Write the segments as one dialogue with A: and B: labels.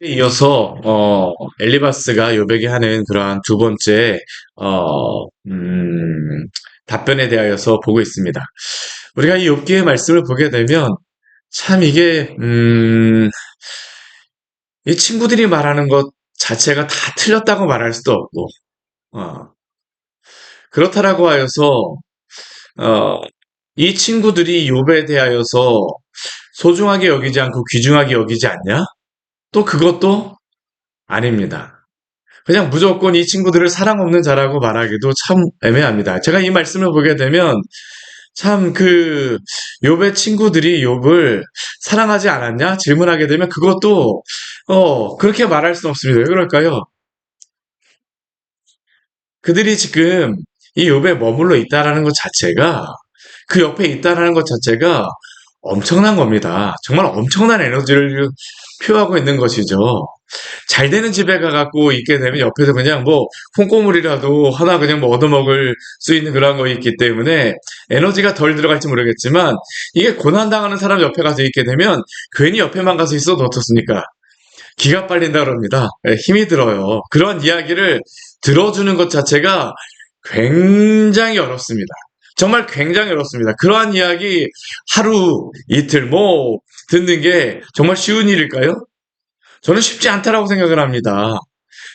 A: 이어서 어, 엘리바스가 요백이 하는 그러한 두 번째 어, 음, 답변에 대하여서 보고 있습니다. 우리가 이 욥기의 말씀을 보게 되면 참 이게 음, 이 친구들이 말하는 것 자체가 다 틀렸다고 말할 수도 없고 어, 그렇다라고 하여서 어, 이 친구들이 욥에 대하여서 소중하게 여기지 않고 귀중하게 여기지 않냐? 또 그것도 아닙니다. 그냥 무조건 이 친구들을 사랑 없는 자라고 말하기도 참 애매합니다. 제가 이 말씀을 보게 되면 참 그 욥의 친구들이 욥을 사랑하지 않았냐 질문하게 되면 그것도 어 그렇게 말할 수는 없습니다. 왜 그럴까요? 그들이 지금 이 욥에 머물러 있다라는 것 자체가 그 옆에 있다라는 것 자체가 엄청난 겁니다. 정말 엄청난 에너지를 표하고 있는 것이죠. 잘 되는 집에 가갖고 있게 되면 옆에서 그냥 뭐 콩고물이라도 하나 그냥 뭐 얻어먹을 수 있는 그런 거 있기 때문에 에너지가 덜 들어갈지 모르겠지만 이게 고난당하는 사람 옆에 가서 있게 되면 괜히 옆에만 가서 있어도 어떻습니까? 기가 빨린다 그럽니다. 예, 힘이 들어요. 그런 이야기를 들어주는 것 자체가 굉장히 어렵습니다. 정말 굉장히 어렵습니다. 그러한 이야기 하루, 이틀, 뭐, 듣는 게 정말 쉬운 일일까요? 저는 쉽지 않다라고 생각을 합니다.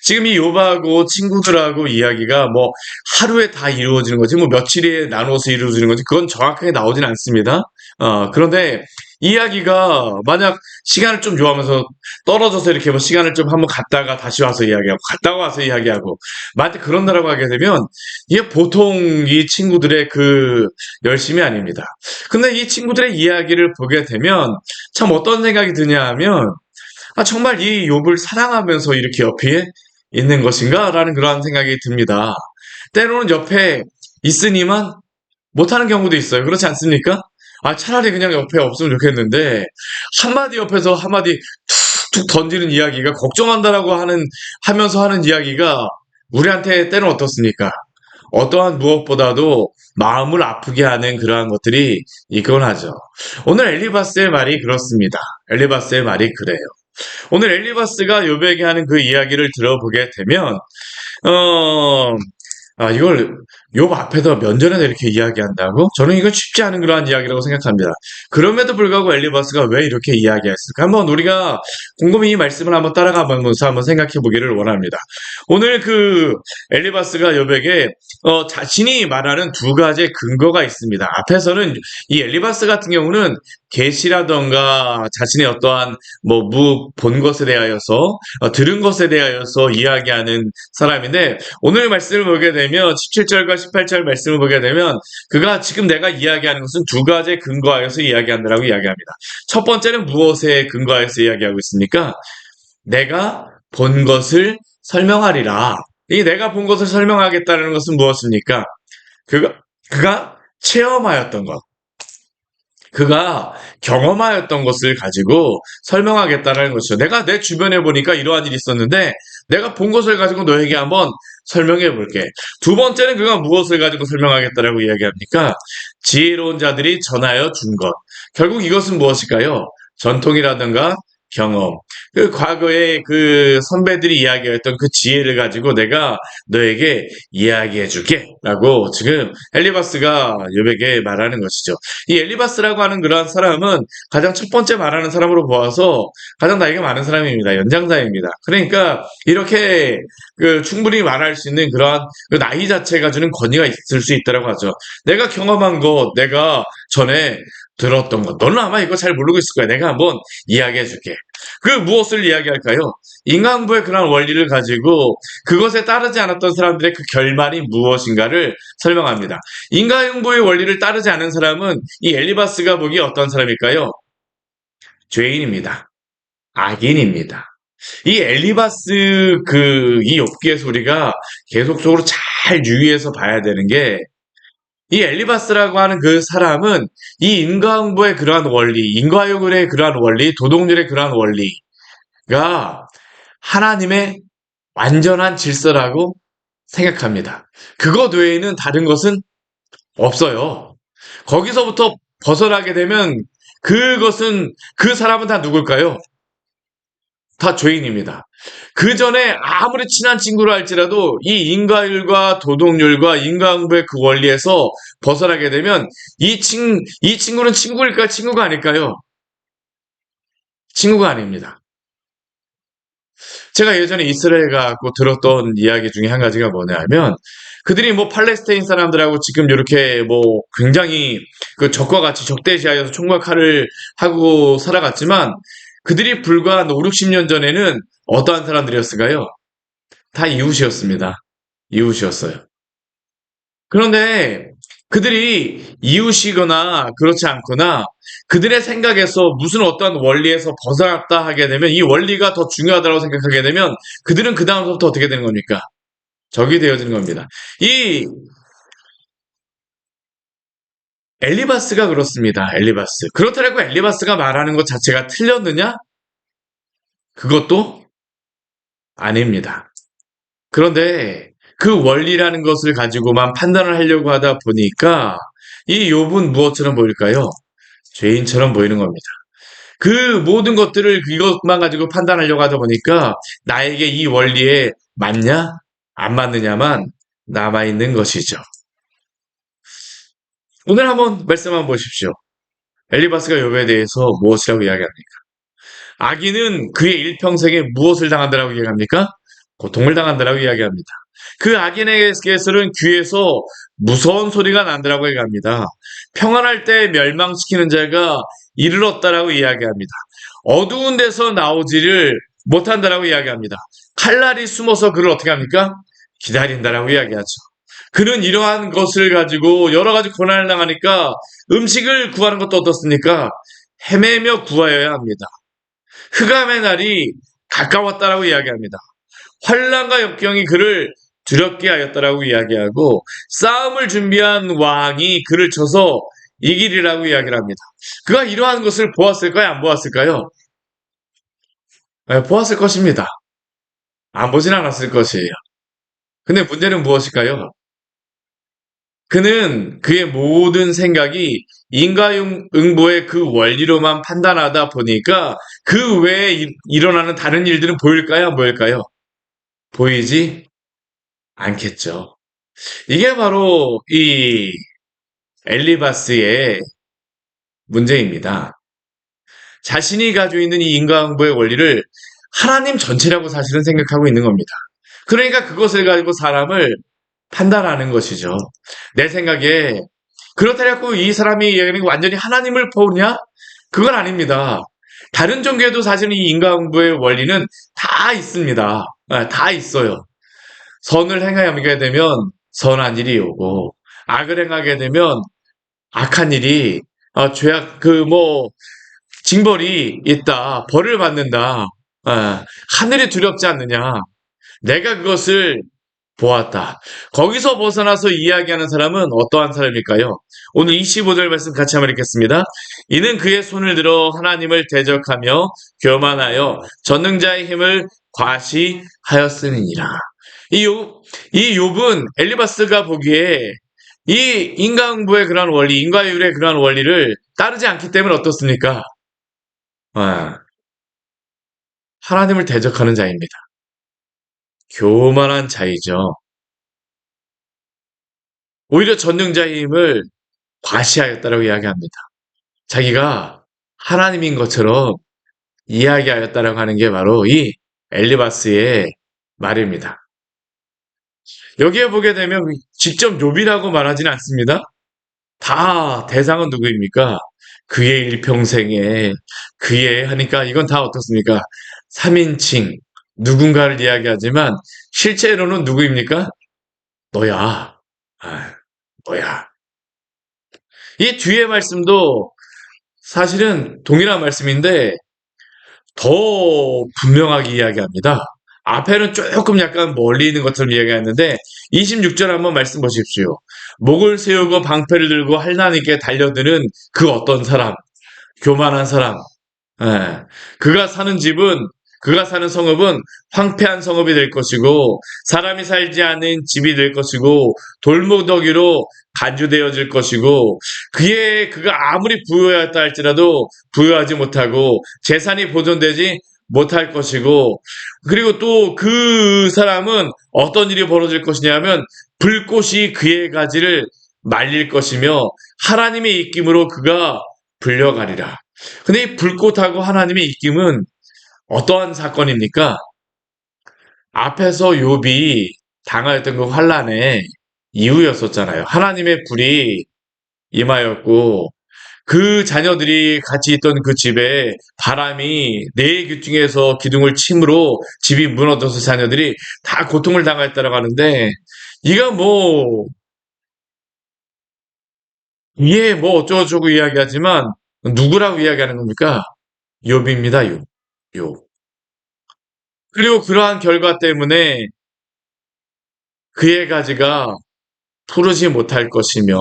A: 지금 이 요바하고 친구들하고 이야기가 뭐 하루에 다 이루어지는 거지, 뭐 며칠에 나누어서 이루어지는 거지, 그건 정확하게 나오진 않습니다. 어, 그런데 이야기가 만약 시간을 좀 요하면서 떨어져서 이렇게 뭐 시간을 좀 한번 갔다가 다시 와서 이야기하고, 갔다가 와서 이야기하고, 만약 그런다라고 하게 되면 이게 보통 이 친구들의 그 열심이 아닙니다. 근데 이 친구들의 이야기를 보게 되면 참 어떤 생각이 드냐 하면 아, 정말 이 욥을 사랑하면서 이렇게 옆에 있는 것인가라는 그러한 생각이 듭니다. 때로는 옆에 있으니만 못하는 경우도 있어요. 그렇지 않습니까? 아, 차라리 그냥 옆에 없으면 좋겠는데, 한마디 옆에서 한마디 툭툭 던지는 이야기가 걱정한다라고 하는, 하면서 하는 이야기가 우리한테 때는 어떻습니까? 어떠한 무엇보다도 마음을 아프게 하는 그러한 것들이 있곤 하죠. 오늘 엘리바스의 말이 그렇습니다. 엘리바스의 말이 그래요. 오늘 엘리바스가 요백에 하는 그 이야기를 들어보게 되면 어, 아, 이걸 요 앞에서 면전에서 이렇게 이야기한다고? 저는 이건 쉽지 않은 그러한 이야기라고 생각합니다. 그럼에도 불구하고 엘리바스가 왜 이렇게 이야기했을까? 한번 우리가 곰곰이 이 말씀을 한번 따라가면서 한번 생각해 보기를 원합니다. 오늘 그 엘리바스가 여백에 어, 자신이 말하는 두 가지 근거가 있습니다. 앞에서는 이 엘리바스 같은 경우는 계시라던가 자신의 어떠한 뭐 무 본 것에 대하여서 어, 들은 것에 대하여서 이야기하는 사람인데 오늘 말씀을 보게 되면 17절과 18절 말씀을 보게 되면 그가 지금 내가 이야기하는 것은 두 가지에 근거하여서 이야기한다라고 이야기합니다. 첫 번째는 무엇에 근거하여서 이야기하고 있습니까? 내가 본 것을 설명하리라. 이 내가 본 것을 설명하겠다는 것은 무엇입니까? 그가 그가 체험하였던 것. 그가 경험하였던 것을 가지고 설명하겠다는 것이죠. 내가 내 주변에 보니까 이러한 일이 있었는데 내가 본 것을 가지고 너에게 한번 설명해 볼게. 두 번째는 그가 무엇을 가지고 설명하겠다라고 이야기합니까? 지혜로운 자들이 전하여 준 것. 결국 이것은 무엇일까요? 전통이라든가 경험. 그 과거에 그 선배들이 이야기했던 그 지혜를 가지고 내가 너에게 이야기해 줄게. 라고 지금 엘리바스가 요백에 말하는 것이죠. 이 엘리바스라고 하는 그러한 사람은 가장 첫 번째 말하는 사람으로 보아서 가장 나이가 많은 사람입니다. 연장자입니다. 그러니까 이렇게 그 충분히 말할 수 있는 그러한 그 나이 자체가 주는 권위가 있을 수 있다고 하죠. 내가 경험한 것, 내가 전에 들었던 것. 너는 아마 이거 잘 모르고 있을 거야. 내가 한번 이야기해 줄게. 그 무엇을 이야기할까요? 인간부의 그런 원리를 가지고 그것에 따르지 않았던 사람들의 그 결말이 무엇인가를 설명합니다. 인간부의 원리를 따르지 않은 사람은 이 엘리바스가 보기 어떤 사람일까요? 죄인입니다. 악인입니다. 이 엘리바스 그이 욥기의 소리가 계속적으로 잘 유의해서 봐야 되는 게 이 엘리바스라고 하는 그 사람은 이 인과응보의 그러한 원리, 인과요굴의 그러한 원리, 도덕률의 그러한 원리가 하나님의 완전한 질서라고 생각합니다. 그것 외에는 다른 것은 없어요. 거기서부터 벗어나게 되면 그것은 그 사람은 다 누굴까요? 다 죄인입니다. 그 전에 아무리 친한 친구라 할지라도 이 인과율과 도덕률과 인과응보의 그 원리에서 벗어나게 되면 이 친, 이 친구는 친구일까 친구가 아닐까요? 친구가 아닙니다. 제가 예전에 이스라엘 가고 들었던 이야기 중에 한 가지가 뭐냐면 그들이 뭐 팔레스타인 사람들하고 지금 이렇게 뭐 굉장히 그 적과 같이 적대시하여서 총과 칼을 하고 살아갔지만 그들이 불과 한 5, 60년 전에는 어떠한 사람들이었을까요? 다 이웃이었습니다. 이웃이었어요. 그런데 그들이 이웃이거나 그렇지 않거나 그들의 생각에서 무슨 어떤 원리에서 벗어났다 하게 되면 이 원리가 더 중요하다고 생각하게 되면 그들은 그 다음부터 어떻게 되는 겁니까? 적이 되어지는 겁니다. 이 엘리바스가 그렇습니다. 엘리바스. 그렇다고 엘리바스가 말하는 것 자체가 틀렸느냐? 그것도 아닙니다. 그런데 그 원리라는 것을 가지고만 판단을 하려고 하다 보니까 이 욥은 무엇처럼 보일까요? 죄인처럼 보이는 겁니다. 그 모든 것들을 이것만 가지고 판단하려고 하다 보니까 나에게 이 원리에 맞냐? 안 맞느냐만 남아있는 것이죠. 오늘 한번 말씀 한번 보십시오. 엘리바스가 욥에 대해서 무엇이라고 이야기합니까? 악인은 그의 일평생에 무엇을 당한다라고 이야기합니까? 고통을 당한다라고 이야기합니다. 그 악인에게서는 귀에서 무서운 소리가 난다라고 얘기합니다. 평안할 때 멸망시키는 자가 이르렀다라고 이야기합니다. 어두운 데서 나오지를 못한다라고 이야기합니다. 칼날이 숨어서 그를 어떻게 합니까? 기다린다라고 이야기하죠. 그는 이러한 것을 가지고 여러 가지 고난을 당하니까 음식을 구하는 것도 어떻습니까? 헤매며 구하여야 합니다. 흑암의 날이 가까웠다라고 이야기합니다. 환란과 역경이 그를 두렵게 하였다라고 이야기하고 싸움을 준비한 왕이 그를 쳐서 이길이라고 이야기를 합니다. 그가 이러한 것을 보았을까요? 안 보았을까요? 네, 보았을 것입니다. 안 보진 않았을 것이에요. 근데 문제는 무엇일까요? 그는 그의 모든 생각이 인과응보의 그 원리로만 판단하다 보니까 그 외에 이- 일어나는 다른 일들은 보일까요? 안 보일까요? 보이지 않겠죠. 이게 바로 이 엘리바스의 문제입니다. 자신이 가지고 있는 이 인과응보의 원리를 하나님 전체라고 사실은 생각하고 있는 겁니다. 그러니까 그것을 가지고 사람을 판단하는 것이죠. 내 생각에 그렇다고 이 사람이 완전히 하나님을 보냐? 그건 아닙니다. 다른 종교에도 사실은 이 인과응보의 원리는 다 있습니다. 아, 다 있어요. 선을 행하게 되면 선한 일이 오고 악을 행하게 되면 악한 일이 어, 죄악 그 뭐 징벌이 있다 벌을 받는다 아, 하늘이 두렵지 않느냐 내가 그것을 보았다 거기서 벗어나서 이야기하는 사람은 어떠한 사람일까요? 오늘 25절 말씀 같이 한번 읽겠습니다. 이는 그의 손을 들어 하나님을 대적하며 교만하여 전능자의 힘을 과시하였으니라. 이 욥, 이 욥은 엘리바스가 보기에 이 인과응보의 그러한 원리, 인과율의 그러한 원리를 따르지 않기 때문에 어떻습니까? 아, 하나님을 대적하는 자입니다. 교만한 자이죠. 오히려 전능자의 힘을 과시하였다라고 이야기합니다. 자기가 하나님인 것처럼 이야기하였다라고 하는 게 바로 이 엘리바스의 말입니다. 여기에 보게 되면 직접 욥이라고 말하지는 않습니다. 다 대상은 누구입니까? 그의 일평생에 그의 하니까 이건 다 어떻습니까? 3인칭 누군가를 이야기하지만 실제로는 누구입니까? 너야. 아, 너야. 이 뒤에 말씀도 사실은 동일한 말씀인데 더 분명하게 이야기합니다. 앞에는 조금 약간 멀리 있는 것처럼 이야기하는데 26절 한번 말씀 보십시오. 목을 세우고 방패를 들고 할나님께 달려드는 그 어떤 사람, 교만한 사람, 예. 그가 사는 집은 그가 사는 성읍은 황폐한 성읍이 될 것이고 사람이 살지 않은 집이 될 것이고 돌무더기로 간주되어질 것이고 그의 그가 아무리 부유하였다 할지라도 부유하지 못하고 재산이 보존되지 못할 것이고, 그리고 또 그 사람은 어떤 일이 벌어질 것이냐면, 불꽃이 그의 가지를 말릴 것이며, 하나님의 입김으로 그가 불려가리라. 근데 이 불꽃하고 하나님의 입김은 어떠한 사건입니까? 앞에서 욥이 당하였던 그 환란의 이유였었잖아요. 하나님의 불이 임하였고 그 자녀들이 같이 있던 그 집에 바람이 네 규중에서 기둥을 침으로 집이 무너져서 자녀들이 다 고통을 당하였다라고 하는데 이가 뭐 위에 뭐 어쩌고저쩌고 이야기하지만 누구라고 이야기하는 겁니까? 욥입니다. 욥. 욥. 그리고 그러한 결과 때문에 그의 가지가 푸르지 못할 것이며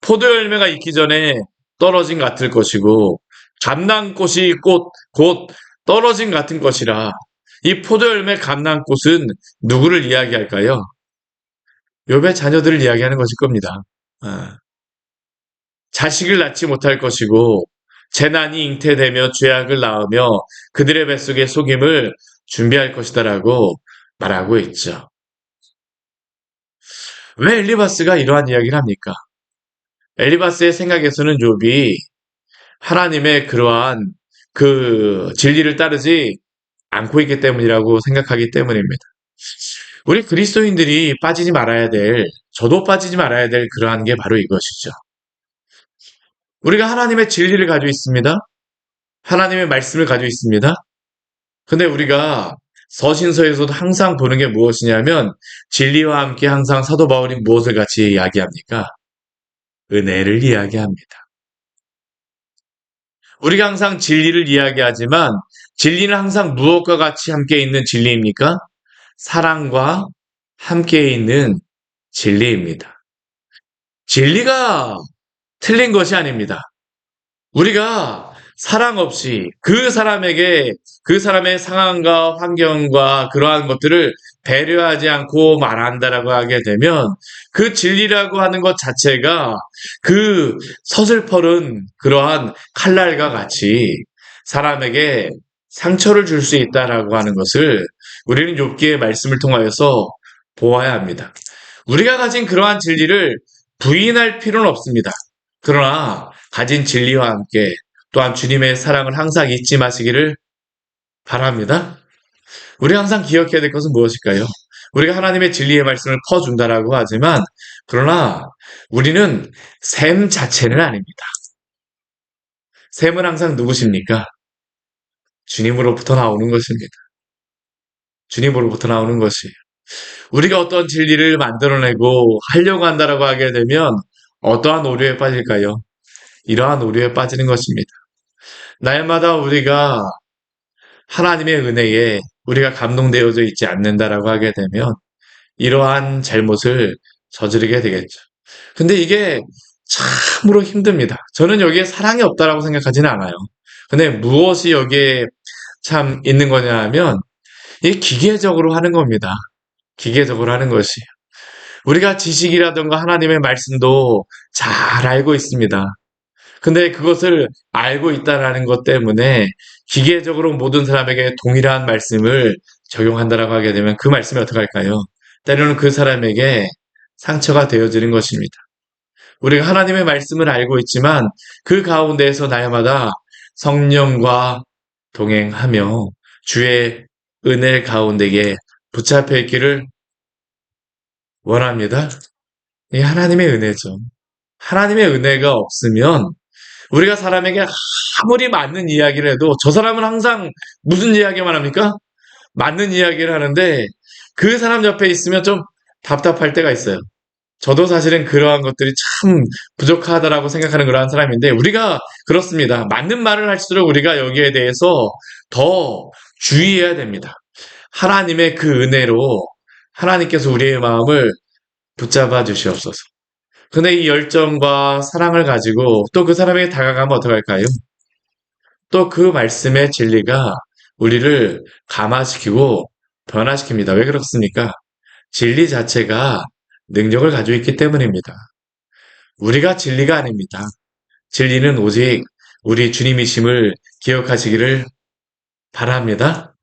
A: 포도 열매가 익기 전에 떨어진 같을 것이고 감남꽃이 꽃, 곧 떨어진 같은 것이라 이 포도 열매 감남꽃은 누구를 이야기할까요? 욥의 자녀들을 이야기하는 것일 겁니다. 아. 자식을 낳지 못할 것이고 재난이 잉태되며 죄악을 낳으며 그들의 뱃속에 속임을 준비할 것이다라고 말하고 있죠. 왜 엘리바스가 이러한 이야기를 합니까? 엘리바스의 생각에서는 욥이 하나님의 그러한 그 진리를 따르지 않고 있기 때문이라고 생각하기 때문입니다. 우리 그리스도인들이 빠지지 말아야 될, 저도 빠지지 말아야 될 그러한 게 바로 이것이죠. 우리가 하나님의 진리를 가지고 있습니다. 하나님의 말씀을 가지고 있습니다. 근데 우리가 서신서에서도 항상 보는 게 무엇이냐면 진리와 함께 항상 사도 바울이 무엇을 같이 이야기합니까? 은혜를 이야기합니다. 우리가 항상 진리를 이야기하지만 진리는 항상 무엇과 같이 함께 있는 진리입니까? 사랑과 함께 있는 진리입니다. 진리가 틀린 것이 아닙니다. 우리가 사랑 없이 그 사람에게 그 사람의 상황과 환경과 그러한 것들을 배려하지 않고 말한다라고 하게 되면 그 진리라고 하는 것 자체가 그 서슬퍼른 그러한 칼날과 같이 사람에게 상처를 줄 수 있다라고 하는 것을 우리는 욥기의 말씀을 통하여서 보아야 합니다. 우리가 가진 그러한 진리를 부인할 필요는 없습니다. 그러나 가진 진리와 함께 또한 주님의 사랑을 항상 잊지 마시기를 바랍니다. 우리 항상 기억해야 될 것은 무엇일까요? 우리가 하나님의 진리의 말씀을 퍼준다라고 하지만 그러나 우리는 샘 자체는 아닙니다. 샘은 항상 누구십니까? 주님으로부터 나오는 것입니다. 주님으로부터 나오는 것이에요. 우리가 어떤 진리를 만들어내고 하려고 한다라고 하게 되면 어떠한 오류에 빠질까요? 이러한 오류에 빠지는 것입니다. 날마다 우리가 하나님의 은혜에 우리가 감동되어져 있지 않는다라고 하게 되면 이러한 잘못을 저지르게 되겠죠. 근데 이게 참으로 힘듭니다. 저는 여기에 사랑이 없다라고 생각하지는 않아요. 근데 무엇이 여기에 참 있는 거냐 하면 이 기계적으로 하는 겁니다. 기계적으로 하는 것이에요. 우리가 지식이라든가 하나님의 말씀도 잘 알고 있습니다. 근데 그것을 알고 있다라는 것 때문에 기계적으로 모든 사람에게 동일한 말씀을 적용한다라고 하게 되면 그 말씀이 어떻게 할까요? 때로는 그 사람에게 상처가 되어지는 것입니다. 우리가 하나님의 말씀을 알고 있지만 그 가운데에서 날마다 성령과 동행하며 주의 은혜 가운데에 붙잡혀 있기를 원합니다. 이 하나님의 은혜죠. 하나님의 은혜가 없으면 우리가 사람에게 아무리 맞는 이야기를 해도 저 사람은 항상 무슨 이야기만 합니까? 맞는 이야기를 하는데 그 사람 옆에 있으면 좀 답답할 때가 있어요. 저도 사실은 그러한 것들이 참 부족하다라고 생각하는 그러한 사람인데 우리가 그렇습니다. 맞는 말을 할수록 우리가 여기에 대해서 더 주의해야 됩니다. 하나님의 그 은혜로 하나님께서 우리의 마음을 붙잡아 주시옵소서. 근데 이 열정과 사랑을 가지고 또 그 사람에게 다가가면 어떡할까요? 또 그 말씀의 진리가 우리를 감화시키고 변화시킵니다. 왜 그렇습니까? 진리 자체가 능력을 가지고 있기 때문입니다. 우리가 진리가 아닙니다. 진리는 오직 우리 주님이심을 기억하시기를 바랍니다.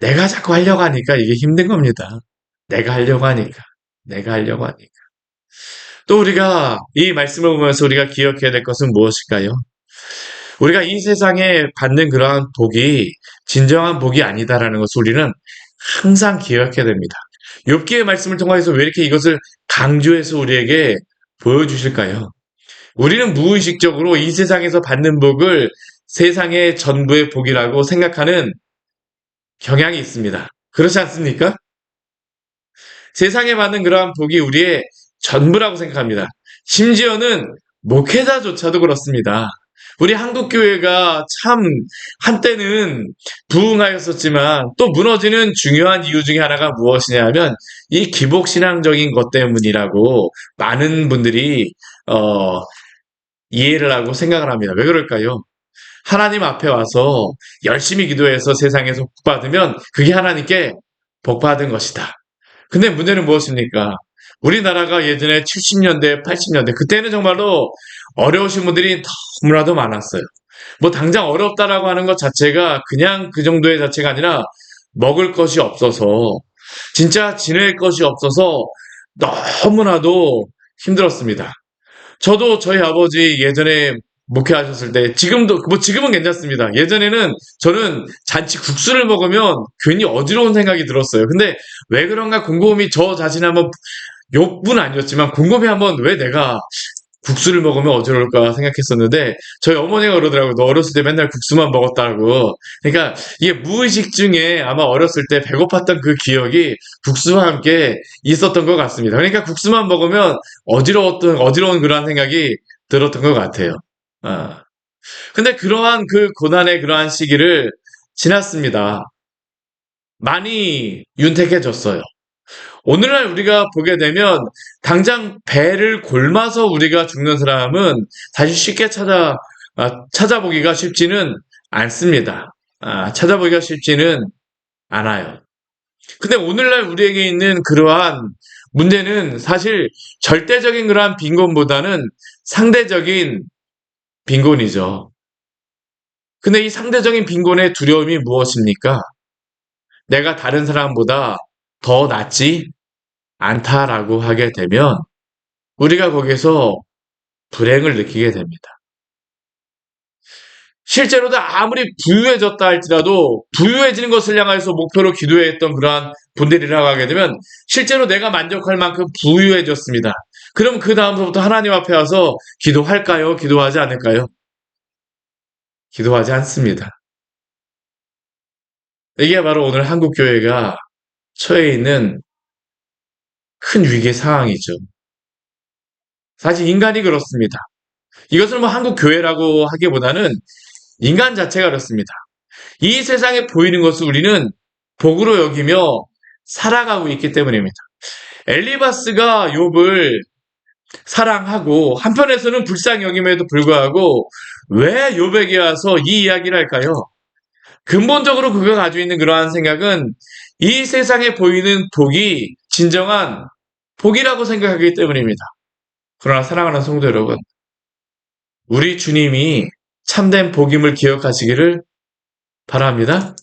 A: 내가 자꾸 하려고 하니까 이게 힘든 겁니다. 내가 하려고 하니까. 내가 하려고 하니까. 또 우리가 이 말씀을 보면서 우리가 기억해야 될 것은 무엇일까요? 우리가 이 세상에 받는 그러한 복이 진정한 복이 아니다라는 것을 우리는 항상 기억해야 됩니다. 욥기의 말씀을 통해서 왜 이렇게 이것을 강조해서 우리에게 보여주실까요? 우리는 무의식적으로 이 세상에서 받는 복을 세상의 전부의 복이라고 생각하는 경향이 있습니다. 그렇지 않습니까? 세상에 받는 그러한 복이 우리의 전부라고 생각합니다. 심지어는 목회자조차도 그렇습니다. 우리 한국교회가 참 한때는 부흥하였었지만 또 무너지는 중요한 이유 중에 하나가 무엇이냐 하면 이 기복신앙적인 것 때문이라고 많은 분들이 어, 이해를 하고 생각을 합니다. 왜 그럴까요? 하나님 앞에 와서 열심히 기도해서 세상에서 복 받으면 그게 하나님께 복 받은 것이다. 근데 문제는 무엇입니까? 우리나라가 예전에 70년대, 80년대 그때는 정말로 어려우신 분들이 너무나도 많았어요. 뭐 당장 어렵다라고 하는 것 자체가 그냥 그 정도의 자체가 아니라 먹을 것이 없어서 진짜 지낼 것이 없어서 너무나도 힘들었습니다. 저도 저희 아버지 예전에 목회하셨을 때 지금도 뭐 지금은 괜찮습니다. 예전에는 저는 잔치 국수를 먹으면 괜히 어지러운 생각이 들었어요. 근데 왜 그런가 궁금이 저 자신 한번 욕은 아니었지만 궁금해 한번 왜 내가 국수를 먹으면 어지러울까 생각했었는데 저희 어머니가 그러더라고요. 너 어렸을 때 맨날 국수만 먹었다고. 그러니까 이게 무의식 중에 아마 어렸을 때 배고팠던 그 기억이 국수와 함께 있었던 것 같습니다. 그러니까 국수만 먹으면 어지러웠던 어지러운 그러한 생각이 들었던 것 같아요. 아. 근데 그러한 그 고난의 그러한 시기를 지났습니다. 많이 윤택해졌어요. 오늘날 우리가 보게 되면 당장 배를 골마서 우리가 죽는 사람은 사실 쉽게 찾아 아, 찾아보기가 쉽지는 않습니다. 아, 찾아보기가 쉽지는 않아요. 근데 오늘날 우리에게 있는 그러한 문제는 사실 절대적인 그러한 빈곤보다는 상대적인 빈곤이죠. 근데 이 상대적인 빈곤의 두려움이 무엇입니까? 내가 다른 사람보다 더 낫지 않다라고 하게 되면 우리가 거기서 불행을 느끼게 됩니다. 실제로도 아무리 부유해졌다 할지라도 부유해지는 것을 향해서 목표로 기도했던 그러한 분들이라고 하게 되면 실제로 내가 만족할 만큼 부유해졌습니다. 그럼 그 다음부터 하나님 앞에 와서 기도할까요? 기도하지 않을까요? 기도하지 않습니다. 이게 바로 오늘 한국교회가 처해 있는 큰 위기 상황이죠. 사실 인간이 그렇습니다. 이것을 뭐 한국 교회라고 하기보다는 인간 자체가 그렇습니다. 이 세상에 보이는 것을 우리는 복으로 여기며 살아가고 있기 때문입니다. 엘리바스가 욥을 사랑하고 한편에서는 불쌍히 여김에도 불구하고 왜 욥에게 와서 이 이야기를 할까요? 근본적으로 그가 가지고 있는 그러한 생각은 이 세상에 보이는 복이 진정한 복이라고 생각하기 때문입니다. 그러나 사랑하는 성도 여러분, 우리 주님이 참된 복임을 기억하시기를 바랍니다.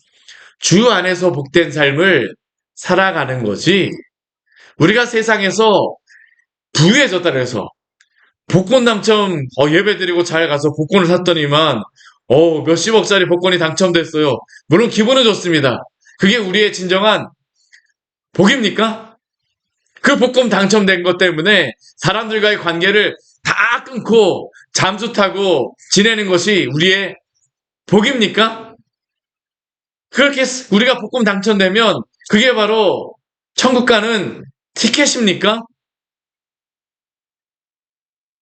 A: 주 안에서 복된 삶을 살아가는 거지, 우리가 세상에서 부유해졌다 그래서 복권 당첨 어, 예배 드리고 잘 가서 복권을 샀더니만 어, 몇십억짜리 복권이 당첨됐어요. 물론 기분은 좋습니다. 그게 우리의 진정한 복입니까? 그 복권 당첨된 것 때문에 사람들과의 관계를 다 끊고 잠수 타고 지내는 것이 우리의 복입니까? 그렇게 우리가 복권 당첨되면 그게 바로 천국 가는 티켓입니까?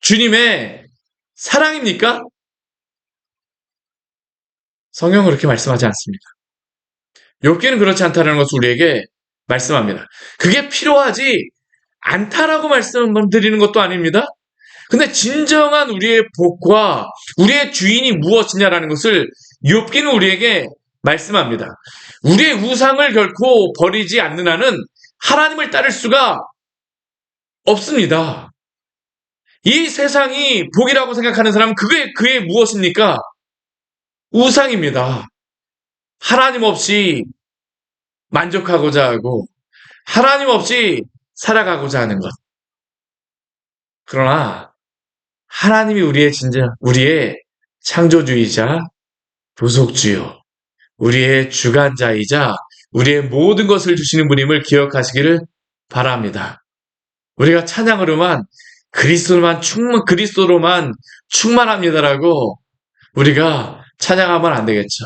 A: 주님의 사랑입니까? 성경은 그렇게 말씀하지 않습니다. 욥기는 그렇지 않다는 것을 우리에게 말씀합니다. 그게 필요하지 않다라고 말씀드리는 것도 아닙니다. 근데 진정한 우리의 복과 우리의 주인이 무엇이냐라는 것을 욥기는 우리에게 말씀합니다. 우리의 우상을 결코 버리지 않는 한은 하나님을 따를 수가 없습니다. 이 세상이 복이라고 생각하는 사람은 그게 그의 무엇입니까? 우상입니다. 하나님 없이 만족하고자 하고 하나님 없이 살아가고자 하는 것. 그러나 하나님이 우리의 진짜 우리의 창조주이자 부속주요, 우리의 주관자이자 우리의 모든 것을 주시는 분임을 기억하시기를 바랍니다. 우리가 찬양으로만 그리스도로만 충만 그리스도로만 충만합니다라고 우리가 찬양하면 안 되겠죠.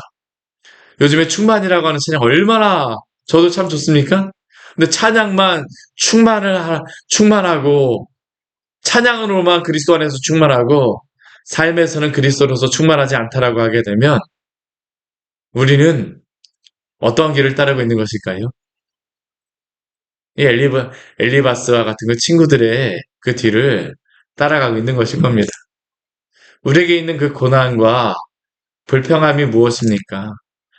A: 요즘에 충만이라고 하는 찬양 얼마나 저도 참 좋습니까? 근데 찬양만 충만을 하, 충만하고 찬양으로만 그리스도 안에서 충만하고 삶에서는 그리스도로서 충만하지 않다라고 하게 되면 우리는 어떠한 길을 따르고 있는 것일까요? 이 엘리바, 엘리바스와 같은 그 친구들의 그 뒤를 따라가고 있는 것일 겁니다. 우리에게 있는 그 고난과 불평함이 무엇입니까?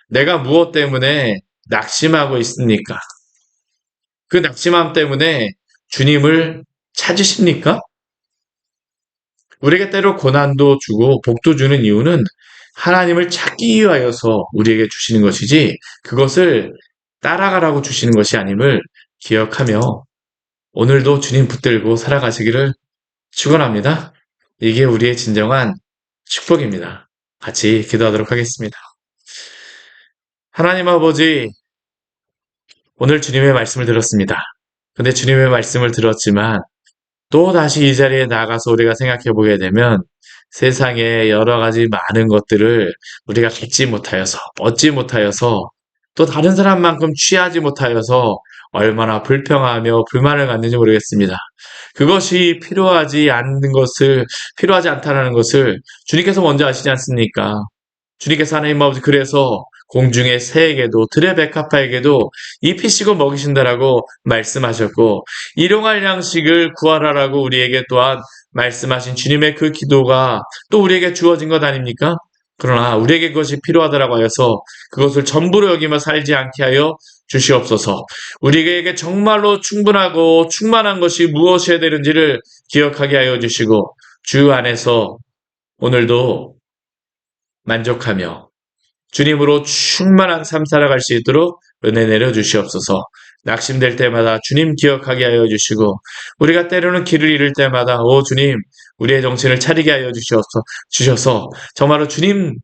A: 내가 무엇 때문에 낙심하고 있습니까? 그 낙심함 때문에 주님을 찾으십니까? 우리에게 때로 고난도 주고 복도 주는 이유는 하나님을 찾기 위하여서 우리에게 주시는 것이지 그것을 따라가라고 주시는 것이 아님을 기억하며 오늘도 주님 붙들고 살아가시기를 축원합니다. 이게 우리의 진정한 축복입니다. 같이 기도하도록 하겠습니다. 하나님 아버지, 오늘 주님의 말씀을 들었습니다. 근데 주님의 말씀을 들었지만 또 다시 이 자리에 나가서 우리가 생각해 보게 되면 세상에 여러 가지 많은 것들을 우리가 갖지 못하여서, 얻지 못하여서, 또 다른 사람만큼 취하지 못하여서 얼마나 불평하며 불만을 갖는지 모르겠습니다. 그것이 필요하지 않는 것을, 필요하지 않다는 것을 주님께서 먼저 아시지 않습니까? 주님께서 하나님 아버지 그래서 공중의 새에게도 백합화에게도 입히시고 먹이신다라고 말씀하셨고 일용할 양식을 구하라라고 우리에게 또한 말씀하신 주님의 그 기도가 또 우리에게 주어진 것 아닙니까? 그러나 우리에게 그것이 필요하다라고 하여서 그것을 전부로 여기며 살지 않게 하여 주시옵소서. 우리에게 정말로 충분하고 충만한 것이 무엇이어야 되는지를 기억하게 하여 주시고 주 안에서 오늘도 만족하며 주님으로 충만한 삶 살아갈 수 있도록 은혜 내려 주시옵소서. 낙심될 때마다 주님 기억하게 하여 주시고 우리가 때로는 길을 잃을 때마다 오 주님 우리의 정신을 차리게 하여 주셔서 주셔서 정말로 주님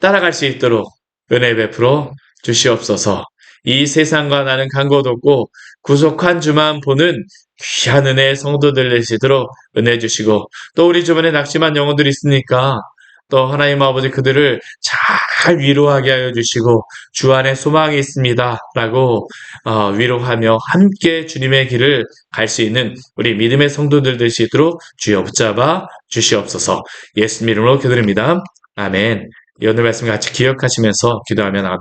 A: 따라갈 수 있도록 은혜 베풀어 주시옵소서. 이 세상과 나는 간것 없고 구속한 주만 보는 귀한 은혜의 성도들 되시도록 은혜 주시고 또 우리 주변에 낙심한 영혼들이 있으니까 또 하나님 아버지 그들을 잘 위로하게 하여 주시고 주 안에 소망이 있습니다. 라고 어, 위로하며 함께 주님의 길을 갈 수 있는 우리 믿음의 성도들 되시도록 주여 붙잡아 주시옵소서 예수님 이름으로 기도드립니다. 아멘. 이 오늘 말씀 같이 기억하시면서 기도하면